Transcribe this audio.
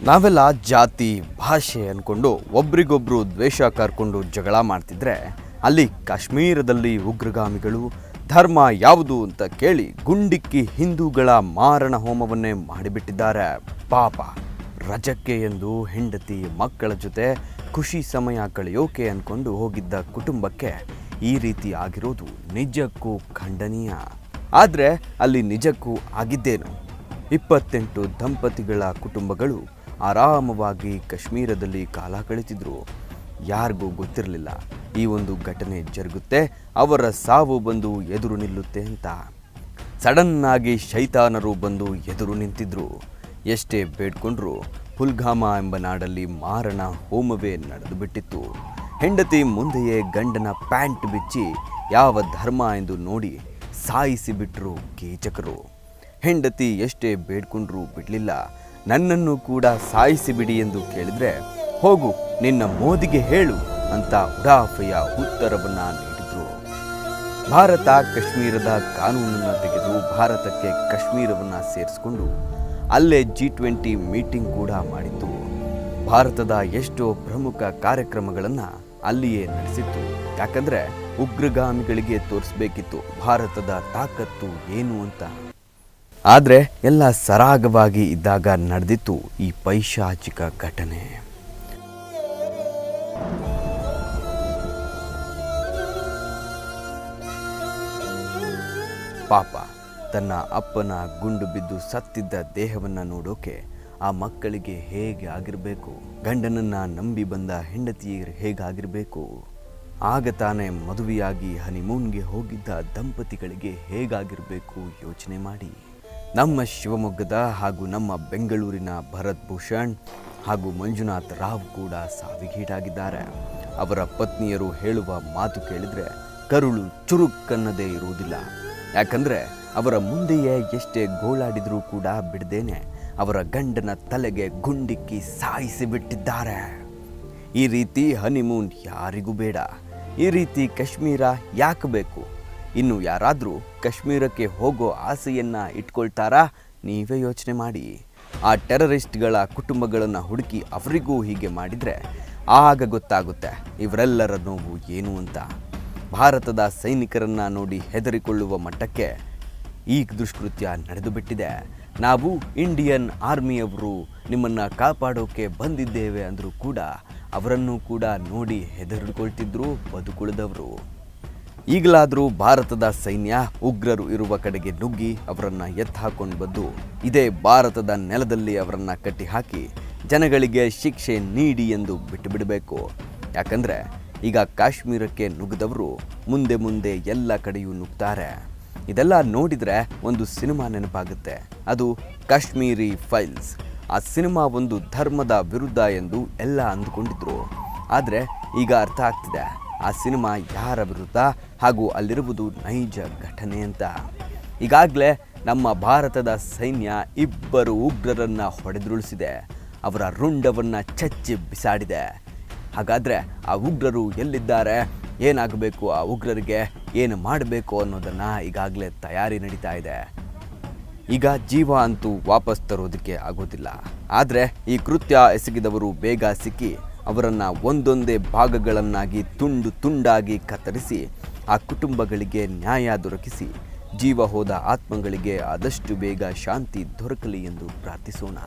ನಾವೆಲ್ಲ ಜಾತಿ, ಭಾಷೆ ಅಂದ್ಕೊಂಡು ಒಬ್ರಿಗೊಬ್ರು ದ್ವೇಷ ಕರ್ಕೊಂಡು ಜಗಳ ಮಾಡ್ತಿದ್ರೆ ಅಲ್ಲಿ ಕಾಶ್ಮೀರದಲ್ಲಿ ಉಗ್ರಗಾಮಿಗಳು, ಧರ್ಮ ಯಾವುದು ಅಂತ ಕೇಳಿ ಗುಂಡಿಕ್ಕಿ ಹಿಂದೂಗಳ ಮಾರಣ ಹೋಮವನ್ನೇ ಮಾಡಿಬಿಟ್ಟಿದ್ದಾರೆ. ಪಾಪ. ರಜಕ್ಕೆ ಎಂದು ಹೆಂಡತಿ ಮಕ್ಕಳ ಜೊತೆ ಖುಷಿ ಸಮಯ ಕಳೆಯೋಕೆ ಅಂದ್ಕೊಂಡು ಹೋಗಿದ್ದ ಕುಟುಂಬಕ್ಕೆ ಈ ರೀತಿ ಆಗಿರೋದು ನಿಜಕ್ಕೂ ಖಂಡನೀಯ. ಆದರೆ ಅಲ್ಲಿ ನಿಜಕ್ಕೂ ಆಗಿದ್ದೇನು? ಇಪ್ಪತ್ತೆಂಟು ದಂಪತಿಗಳ ಕುಟುಂಬಗಳು ಆರಾಮವಾಗಿ ಕಾಶ್ಮೀರದಲ್ಲಿ ಕಾಲ ಕಳೀತಿದ್ರು. ಯಾರಿಗೂ ಗೊತ್ತಿರಲಿಲ್ಲ, ಈ ಒಂದು ಘಟನೆ ಜರುಗುತ್ತೆ, ಅವರ ಸಾವು ಬಂದು ಎದುರು ನಿಲ್ಲುತ್ತೆ ಅಂತ. ಸಡನ್ ಆಗಿ ಶೈತಾನರು ಬಂದು ಎದುರು ನಿಂತಿದ್ರು. ಎಷ್ಟೇ ಬೇಡ್ಕೊಂಡ್ರು, ಹುಲ್ಗಾಮ ಎಂಬ ನಾಡಲ್ಲಿ ಮಾರಣ ಹೋಮವೇ ನಡೆದು ಬಿಟ್ಟಿತ್ತು ಹೆಂಡತಿ ಮುಂದೆಯೇ ಗಂಡನ ಪ್ಯಾಂಟ್ ಬಿಚ್ಚಿ ಯಾವ ಧರ್ಮ ಎಂದು ನೋಡಿ ಸಾಯಿಸಿ ಬಿಟ್ಟರು ಕೀಚಕರು. ಹೆಂಡತಿ ಎಷ್ಟೇ ಬೇಡ್ಕೊಂಡ್ರೂ ಬಿಡಲಿಲ್ಲ ನನ್ನನ್ನು ಕೂಡ ಸಾಯಿಸಿಬಿಡಿ ಎಂದು ಕೇಳಿದ್ರೆ, ಹೋಗು, ನಿನ್ನ ಮೋದಿಗೆ ಹೇಳು ಅಂತ ಉಡಾಫೆಯ ಉತ್ತರವನ್ನ ನೀಡಿದ್ರು. ಭಾರತ ಕಾಶ್ಮೀರದ ಕಾನೂನನ್ನು ತೆಗೆದು ಭಾರತಕ್ಕೆ ಕಾಶ್ಮೀರವನ್ನು ಸೇರಿಸಿಕೊಂಡು ಅಲ್ಲೇ ಜಿ ಟ್ವೆಂಟಿ ಮೀಟಿಂಗ್ ಕೂಡ ಮಾಡಿತ್ತು. ಭಾರತದ ಎಷ್ಟೋ ಪ್ರಮುಖ ಕಾರ್ಯಕ್ರಮಗಳನ್ನು ಅಲ್ಲಿಯೇ ನಡೆಸಿತ್ತು. ಯಾಕಂದ್ರೆ ಉಗ್ರಗಾಮಿಗಳಿಗೆ ತೋರಿಸಬೇಕಿತ್ತು ಭಾರತದ ತಾಕತ್ತು ಏನು ಅಂತ. ಆದರೆ ಎಲ್ಲ ಸರಾಗವಾಗಿ ಇದ್ದಾಗ ನಡೆದಿತ್ತು ಈ ಪೈಶಾಚಿಕ ಘಟನೆ. ಪಾಪ, ತನ್ನ ಅಪ್ಪನ ಗುಂಡು ಬಿದ್ದು ಸತ್ತಿದ್ದ ದೇಹವನ್ನು ನೋಡೋಕೆ ಆ ಮಕ್ಕಳಿಗೆ ಹೇಗೆ ಆಗಿರಬೇಕು? ಗಂಡನನ್ನ ನಂಬಿ ಬಂದ ಹೆಂಡತಿ ಹೇಗಾಗಿರಬೇಕು? ಆಗ ತಾನೇ ಮದುವೆಯಾಗಿ ಹನಿಮೂನ್ಗೆ ಹೋಗಿದ್ದ ದಂಪತಿಗಳಿಗೆ ಹೇಗಾಗಿರಬೇಕು ಯೋಚನೆ ಮಾಡಿ. ನಮ್ಮ ಶಿವಮೊಗ್ಗದ ಹಾಗೂ ನಮ್ಮ ಬೆಂಗಳೂರಿನ ಭರತ್ ಭೂಷಣ್ ಹಾಗೂ ಮಂಜುನಾಥ್ ರಾವ್ ಕೂಡ ಸಾವಿಗೀಡಾಗಿದ್ದಾರೆ. ಅವರ ಪತ್ನಿಯರು ಹೇಳುವ ಮಾತು ಕೇಳಿದರೆ ಕರುಳು ಚುರುಕ್ಕನ್ನದೇ ಇರುವುದಿಲ್ಲ. ಯಾಕಂದ್ರೆ ಅವರ ಮುಂದೆಯೇ ಎಷ್ಟೇ ಗೋಳಾಡಿದರೂ ಕೂಡ ಬಿಡದೇನೆ ಅವರ ಗಂಡನ ತಲೆಗೆ ಗುಂಡಿಕ್ಕಿ ಸಾಯಿಸಿ ಬಿಟ್ಟಿದ್ದಾರೆ. ಈ ರೀತಿ ಹನಿಮೂನ್ ಯಾರಿಗೂ ಬೇಡ. ಈ ರೀತಿ ಕಾಶ್ಮೀರ ಯಾಕೆ ಬೇಕು? ಇನ್ನು ಯಾರಾದರೂ ಕಾಶ್ಮೀರಕ್ಕೆ ಹೋಗೋ ಆಸೆಯನ್ನ ಇಟ್ಕೊಳ್ತಾರಾ? ನೀವೇ ಯೋಚನೆ ಮಾಡಿ. ಆ ಟೆರರಿಸ್ಟ್ಗಳ ಕುಟುಂಬಗಳನ್ನು ಹುಡುಕಿ ಅವರಿಗೂ ಹೀಗೆ ಮಾಡಿದರೆ ಆಗ ಗೊತ್ತಾಗುತ್ತೆ ಇವರೆಲ್ಲರ ನೋವು ಏನು ಅಂತ. ಭಾರತದ ಸೈನಿಕರನ್ನು ನೋಡಿ ಹೆದರಿಕೊಳ್ಳುವ ಮಟ್ಟಕ್ಕೆ ಈ ದುಷ್ಕೃತ್ಯ ನಡೆದು ಬಿಟ್ಟಿದೆ ನಾವು ಇಂಡಿಯನ್ ಆರ್ಮಿಯವರು ನಿಮ್ಮನ್ನು ಕಾಪಾಡೋಕೆ ಬಂದಿದ್ದೇವೆ ಅಂದರೂ ಕೂಡ, ಅವರನ್ನು ಕೂಡ ನೋಡಿ ಹೆದರಿಕೊಳ್ತಿದ್ರು ಬದುಕುಳಿದವರು. ಈಗಲಾದರೂ ಭಾರತದ ಸೈನ್ಯ ಉಗ್ರರು ಇರುವ ಕಡೆಗೆ ನುಗ್ಗಿ ಅವರನ್ನು ಎತ್ತಾಕೊಂಡು ಬಂದು ಇದೇ ಭಾರತದ ನೆಲದಲ್ಲಿ ಅವರನ್ನು ಕಟ್ಟಿಹಾಕಿ ಜನಗಳಿಗೆ ಶಿಕ್ಷೆ ನೀಡಿ ಎಂದು ಬಿಟ್ಟು ಬಿಡಬೇಕು ಯಾಕಂದ್ರೆ ಈಗ ಕಾಶ್ಮೀರಕ್ಕೆ ನುಗ್ಗದವರು ಮುಂದೆ ಮುಂದೆ ಎಲ್ಲ ಕಡೆಯೂ ನುಗ್ತಾರೆ. ಇದೆಲ್ಲ ನೋಡಿದರೆ ಒಂದು ಸಿನಿಮಾ ನೆನಪಾಗುತ್ತೆ. ಅದು ಕಾಶ್ಮೀರಿ ಫೈಲ್ಸ್. ಆ ಸಿನಿಮಾ ಒಂದು ಧರ್ಮದ ವಿರುದ್ಧ ಎಂದು ಎಲ್ಲ ಅಂದುಕೊಂಡಿದ್ರು. ಆದರೆ ಈಗ ಅರ್ಥ ಆಗ್ತಿದೆ. ಆ ಸಿನಿಮಾ ಯಾರ ವಿರುದ್ಧ ಹಾಗೂ ಅಲ್ಲಿರುವುದು ನೈಜ ಘಟನೆ ಅಂತ. ಈಗಾಗಲೇ ನಮ್ಮ ಭಾರತದ ಸೈನ್ಯ ಇಬ್ಬರು ಉಗ್ರರನ್ನು ಹೊಡೆದುರುಳಿಸಿದೆ. ಅವರ ರುಂಡವನ್ನು ಚಚ್ಚಿ ಬಿಸಾಡಿದೆ. ಹಾಗಾದರೆ ಆ ಉಗ್ರರು ಎಲ್ಲಿದ್ದಾರೆ? ಏನಾಗಬೇಕು ಆ ಉಗ್ರರಿಗೆ? ಏನು ಮಾಡಬೇಕು ಅನ್ನೋದನ್ನು ಈಗಾಗಲೇ ತಯಾರಿ ನಡೀತಾ ಇದೆ. ಈಗ ಜೀವ ಅಂತೂ ವಾಪಸ್ ತರೋದಕ್ಕೆ ಆಗೋದಿಲ್ಲ. ಆದರೆ ಈ ಕೃತ್ಯ ಎಸಗಿದವರು ಬೇಗ ಸಿಕ್ಕಿ ಅವರನ್ನು ಒಂದೊಂದೇ ಭಾಗಗಳನ್ನಾಗಿ ತುಂಡು ತುಂಡಾಗಿ ಕತ್ತರಿಸಿ, ಆ ಕುಟುಂಬಗಳಿಗೆ ನ್ಯಾಯ ದೊರಕಿಸಿ, ಜೀವ ಹೋದ ಆತ್ಮಗಳಿಗೆ ಆದಷ್ಟು ಬೇಗ ಶಾಂತಿ ದೊರಕಲಿ ಎಂದು ಪ್ರಾರ್ಥಿಸೋಣ.